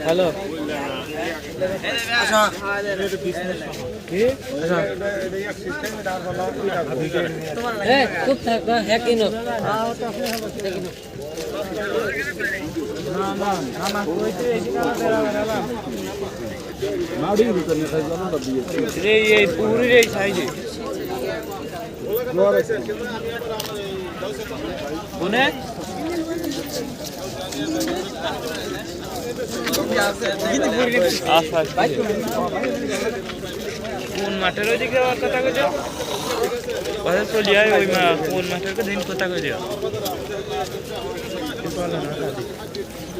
Hello খুব থাকবা হ্যাঁ কিনো। এই পুরীর এই সাইজে কোনে কোন মাঠের ওইদিকে আবার কথা কইছ? কথা চলি আয় ওই মা কোন মাঠের দিন কথা কইছ?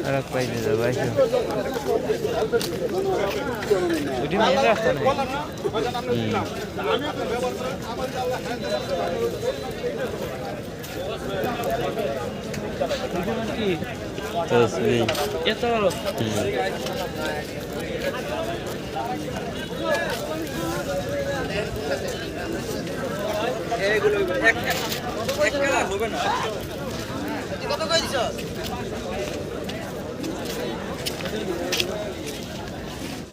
আর পাই না ভাই। ওইটি মেয়ে রাস্তা নাই হুম। কি তসবি এত ভালো হুম। কত করে দিছ